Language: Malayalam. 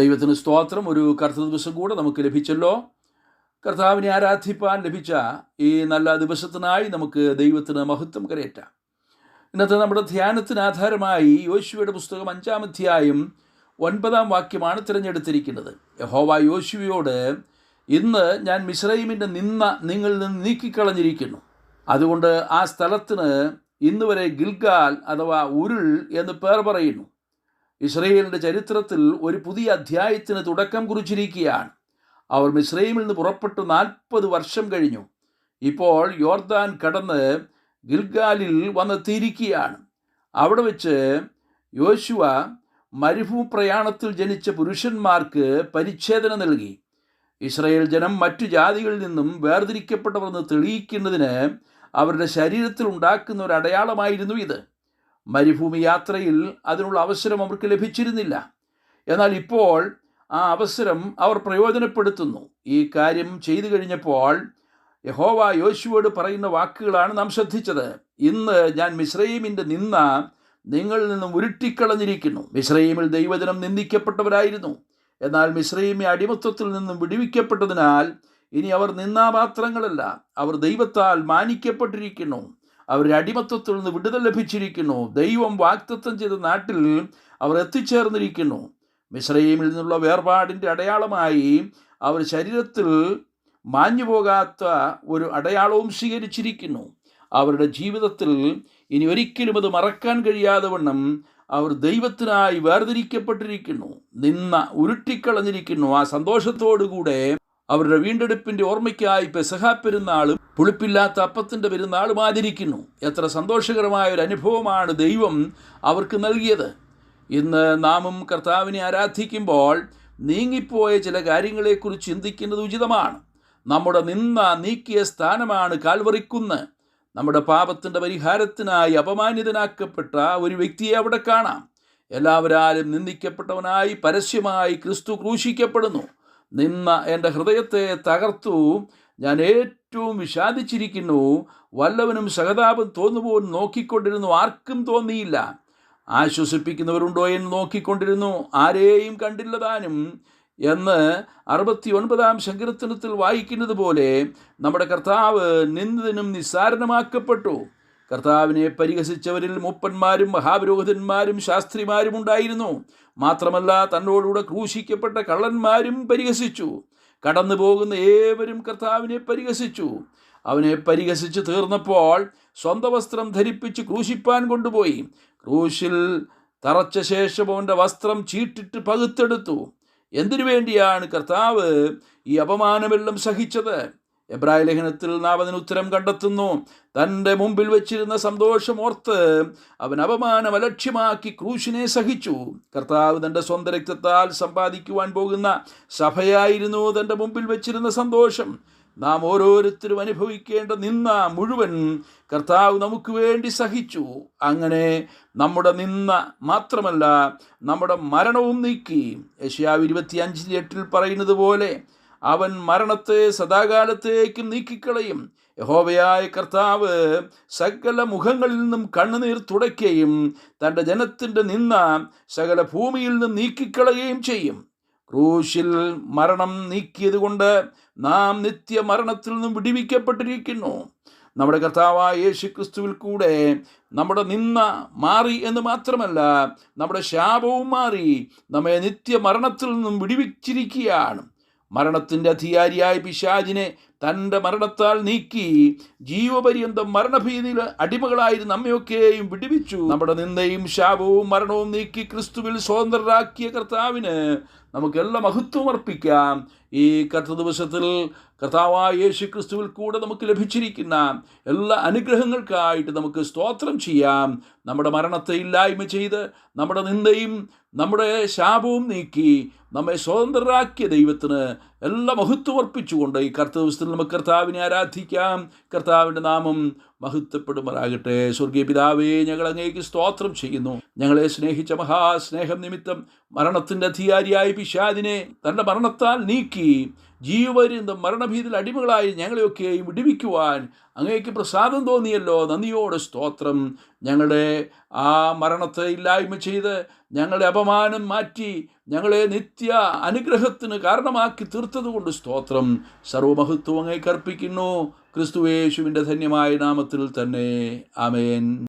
ദൈവത്തിന് സ്തോത്രം. ഒരു കർത്തൃ ദിവസം കൂടെ നമുക്ക് ലഭിച്ചല്ലോ. കർത്താവിനെ ആരാധിപ്പാൻ ലഭിച്ച ഈ നല്ല ദിവസത്തിനായി നമുക്ക് ദൈവത്തിന് മഹത്വം കരയറ്റാം. ഇന്നത്തെ നമ്മുടെ ധ്യാനത്തിന് ആധാരമായി യോശുവയുടെ പുസ്തകം അഞ്ചാം അധ്യായം ഒൻപതാം വാക്യമാണ് തിരഞ്ഞെടുത്തിരിക്കുന്നത്. യഹോവ യോശുവയോട് ഇന്ന് ഞാൻ മിശ്രൈമിന്റെ നിന്ന നിങ്ങളിൽ നിന്ന് നീക്കിക്കളഞ്ഞിരിക്കുന്നു. അതുകൊണ്ട് ആ സ്ഥലത്തിന് ഇന്നുവരെ ഗിൽഗാൽ അഥവാ ഉരുൾ എന്ന് പേർ പറയുന്നു. ഇസ്രയേലിന്റെ ചരിത്രത്തിൽ ഒരു പുതിയ അധ്യായത്തിന് തുടക്കം കുറിച്ചിരിക്കുകയാണ്. അവർ മിസ്രൈമിൽ നിന്ന് പുറപ്പെട്ടു നാൽപ്പത് വർഷം കഴിഞ്ഞു. ഇപ്പോൾ യോർദാൻ കടന്ന് ഗിൽഗാലിൽ വന്നെത്തിയിരിക്കുകയാണ്. അവിടെ വെച്ച് യോശുവ മരുഭൂ പ്രയാണത്തിൽ ജനിച്ച പുരുഷന്മാർക്ക് പരിച്ഛേദന നൽകി. ഇസ്രയേൽ ജനം മറ്റു ജാതികളിൽ നിന്നും വേർതിരിക്കപ്പെട്ടവരെന്ന് തെളിയിക്കുന്നതിന് അവരുടെ ശരീരത്തിൽ ഉണ്ടാക്കുന്ന ഒരു അടയാളമായിരുന്നു ഇത്. മരുഭൂമി യാത്രയിൽ അതിനുള്ള അവസരം അവർക്ക് ലഭിച്ചിരുന്നില്ല. എന്നാൽ ഇപ്പോൾ ആ അവസരം അവർ പ്രയോജനപ്പെടുത്തുന്നു. ഈ കാര്യം ചെയ്തു കഴിഞ്ഞപ്പോൾ യഹോവ യോശുവോട് പറയുന്ന വാക്കുകളാണ് നാം ശ്രദ്ധിച്ചത്. ഇന്ന് ഞാൻ മിശ്രൈമിന്റെ നിന്ന നിങ്ങളിൽ നിന്നും ഉരുട്ടിക്കളഞ്ഞിരിക്കുന്നു. മിശ്രൈമിൽ ദൈവജനം നിന്ദിക്കപ്പെട്ടവരായിരുന്നു. എന്നാൽ മിശ്രൈമി അടിമത്വത്തിൽ നിന്നും വിടുവിക്കപ്പെട്ടതിനാൽ ഇനി അവർ നിന്നാപാത്രങ്ങളല്ല അവർ ദൈവത്താൽ മാനിക്കപ്പെട്ടിരിക്കുന്നു. അവരുടെ അടിമത്വത്തിൽ നിന്ന് വിടുതൽ ലഭിച്ചിരിക്കുന്നു. ദൈവം വാക്തത്വം ചെയ്ത നാട്ടിൽ അവർ എത്തിച്ചേർന്നിരിക്കുന്നു. മിശ്രയിമിൽ നിന്നുള്ള വേർപാടിന്റെ അടയാളമായി അവർ ശരീരത്തിൽ മാഞ്ഞു പോകാത്ത ഒരു അടയാളവും സ്വീകരിച്ചിരിക്കുന്നു. അവരുടെ ജീവിതത്തിൽ ഇനി ഒരിക്കലും അത് മറക്കാൻ കഴിയാതെ വണ്ണം അവർ ദൈവത്തിനായി വേർതിരിക്കപ്പെട്ടിരിക്കുന്നു. നിന്ന ഉരുട്ടിക്കളഞ്ഞിരിക്കുന്നു. ആ സന്തോഷത്തോടുകൂടെ അവരുടെ വീണ്ടെടുപ്പിന്റെ ഓർമ്മയ്ക്കായി പെസഹ പെരുന്നാളും പുളിപ്പില്ലാത്ത അപ്പത്തിന്റെ പെരുന്നാളും ആചരിക്കുന്നു. എത്ര സന്തോഷകരമായ ഒരു അനുഭവമാണ് ദൈവം അവർക്ക് നൽകിയത്. ഇന്ന് നാമും കർത്താവിനെ ആരാധിക്കുമ്പോൾ നീങ്ങിപ്പോയ ചില കാര്യങ്ങളെക്കുറിച്ച് ചിന്തിക്കുന്നത് ഉചിതമാണ്. നമ്മുടെ നിന്ന നീക്കിയ സ്ഥാനമാണ് കാൽവറിക്കുന്ന്. നമ്മുടെ പാപത്തിന്റെ പരിഹാരത്തിനായി അപമാനിതനാക്കപ്പെട്ട ഒരു വ്യക്തിയെ അവിടെ കാണാം. എല്ലാവരാലും നിന്ദിക്കപ്പെട്ടവനായി പരസ്യമായി ക്രിസ്തു ക്രൂശിക്കപ്പെടുന്നു. നിന്ന എന്റെ ഹൃദയത്തെ തകർത്തു. ഞാൻ ഏറ്റവും വിഷാദിച്ചിരിക്കുന്നു. വല്ലവനും സഹതാപം തോന്നുപോലും നോക്കിക്കൊണ്ടിരുന്നു. ആർക്കും തോന്നിയില്ല. ആശ്വസിപ്പിക്കുന്നവരുണ്ടോ എന്ന് നോക്കിക്കൊണ്ടിരുന്നു. ആരെയും കണ്ടില്ലതാനും എന്ന് അറുപത്തി ഒൻപതാം സങ്കീർത്തനത്തിൽ വായിക്കുന്നത് പോലെ നമ്മുടെ കർത്താവ് നിന്നതിനും നിസ്സാരണമാക്കപ്പെട്ടു കർത്താവിനെ പരിഹസിച്ചവരിൽ മൂപ്പന്മാരും മഹാപുരോഹിതന്മാരും ശാസ്ത്രിമാരും ഉണ്ടായിരുന്നു. മാത്രമല്ല തന്നോടുകൂടെ ക്രൂശിക്കപ്പെട്ട കള്ളന്മാരും പരിഹസിച്ചു. കടന്നു പോകുന്ന ഏവരും കർത്താവിനെ പരിഹസിച്ചു. അവനെ പരിഹസിച്ച് തീർന്നപ്പോൾ സ്വന്തം വസ്ത്രം ധരിപ്പിച്ച് ക്രൂശിപ്പാൻ കൊണ്ടുപോയി. ക്രൂശിൽ തറച്ച ശേഷം അവന്റെ വസ്ത്രം ചീട്ടിട്ട് പകുത്തെടുത്തു. എന്തിനു വേണ്ടിയാണ് കർത്താവ് ഈ അപമാനമെല്ലാം സഹിച്ചത്? എബ്രായ ലേഖനത്തിൽ നാം അതിന് ഉത്തരം കണ്ടെത്തുന്നു. തന്റെ മുമ്പിൽ വെച്ചിരുന്ന സന്തോഷം ഓർത്ത് അവൻ അപമാനം അലക്ഷ്യമാക്കി ക്രൂശിനെ സഹിച്ചു. കർത്താവ് തന്റെ സ്വന്തം രക്തത്താൽ സമ്പാദിക്കുവാൻ പോകുന്ന സഭയായിരുന്നു തന്റെ മുമ്പിൽ വെച്ചിരുന്ന സന്തോഷം. നാം ഓരോരുത്തരും അനുഭവിക്കേണ്ട നിന്ന മുഴുവൻ കർത്താവ് നമുക്ക് വേണ്ടി സഹിച്ചു. അങ്ങനെ നമ്മുടെ നിന്ന മാത്രമല്ല നമ്മുടെ മരണവും നീക്കി. യശ്യാവ് ഇരുപത്തി അഞ്ചിൽ എട്ടിൽ പറയുന്നത് പോലെ അവൻ മരണത്തെ സദാകാലത്തേക്കും നീക്കിക്കളയും. യഹോവയായ കർത്താവ് സകല മുഖങ്ങളിൽ നിന്നും കണ്ണുനീർ തുടയ്ക്കുകയും തന്റെ ജനത്തിന്റെ നിന്ന സകല ഭൂമിയിൽ നിന്നും നീക്കിക്കളയുകയും ചെയ്യും. ക്രൂശിൽ മരണം നീക്കിയതുകൊണ്ട് നാം നിത്യ മരണത്തിൽ നിന്നും വിടിവിക്കപ്പെട്ടിരിക്കുന്നു. നമ്മുടെ കർത്താവായ യേശു ക്രിസ്തുവിൽ കൂടെ നമ്മുടെ നിന്ന മാറി എന്ന് മാത്രമല്ല നമ്മുടെ ശാപവും മാറി നമ്മെ നിത്യ മരണത്തിൽ നിന്നും വിടിവിച്ചിരിക്കുകയാണ്. മരണത്തിന്റെ അധികാരിയായ പിശാജിനെ തന്റെ മരണത്താൽ നീക്കി ജീവപര്യന്തം മരണഭീതിയിൽ അടിമകളായിരുന്ന നമ്മയൊക്കെയും വിടിവിച്ചു. നമ്മുടെ നിന്ദയും ശാപവും മരണവും നീക്കി ക്രിസ്തുവിൽ സ്വതന്ത്രരാക്കിയ കർത്താവിന് നമുക്കെല്ലാം മഹത്വം അർപ്പിക്കാം. ഈ കർത്ത ദിവസത്തിൽ കർത്താവായ യേശു ക്രിസ്തുവിൽ കൂടെ നമുക്ക് ലഭിച്ചിരിക്കുന്ന എല്ലാ അനുഗ്രഹങ്ങൾക്കായിട്ട് നമുക്ക് സ്തോത്രം ചെയ്യാം. നമ്മുടെ മരണത്തെ ഇല്ലായ്മ ചെയ്ത് നമ്മുടെ നിന്ദയും നമ്മുടെ ശാപവും നീക്കി നമ്മെ സ്വതന്ത്രരാക്കിയ ദൈവത്തിന് എല്ലാ മഹത്വം അർപ്പിച്ചുകൊണ്ട് ഈ ദിവസത്തിൽ നമുക്ക് കർത്താവിനെ ആരാധിക്കാം. കർത്താവിന്റെ നാമം മഹത്വപ്പെടുമാറാകട്ടെ. സ്വർഗീയ പിതാവേ ഞങ്ങൾ അങ്ങേക്ക് സ്തോത്രം ചെയ്യുന്നു. ഞങ്ങളെ സ്നേഹിച്ച മഹാസ്നേഹം നിമിത്തം മരണത്തിന്റെ അധികാരിയായ പിശാദിനെ തന്റെ മരണത്താൽ നീക്കി ജീവപര്യന്തം മരണഭീതിയിൽ അടിമകളായി ഞങ്ങളെയൊക്കെയും വിടിവിക്കുവാൻ അങ്ങേക്ക് പ്രസാദം തോന്നിയല്ലോ. നന്ദിയോടെ സ്തോത്രം. ഞങ്ങളുടെ ആ മരണത്തെ ഇല്ലായ്മ ചെയ്ത് ഞങ്ങളുടെ അപമാനം മാറ്റി ഞങ്ങളെ നിത്യ അനുഗ്രഹത്തിന് കാരണമാക്കി തീർത്തതുകൊണ്ട് സ്തോത്രം. സർവമഹത്വം കർപ്പിക്കുന്നു. ക്രിസ്തുവേശുവിന്റെ ധന്യമായ നാമത്തിൽ തന്നെ. ആമേൻ.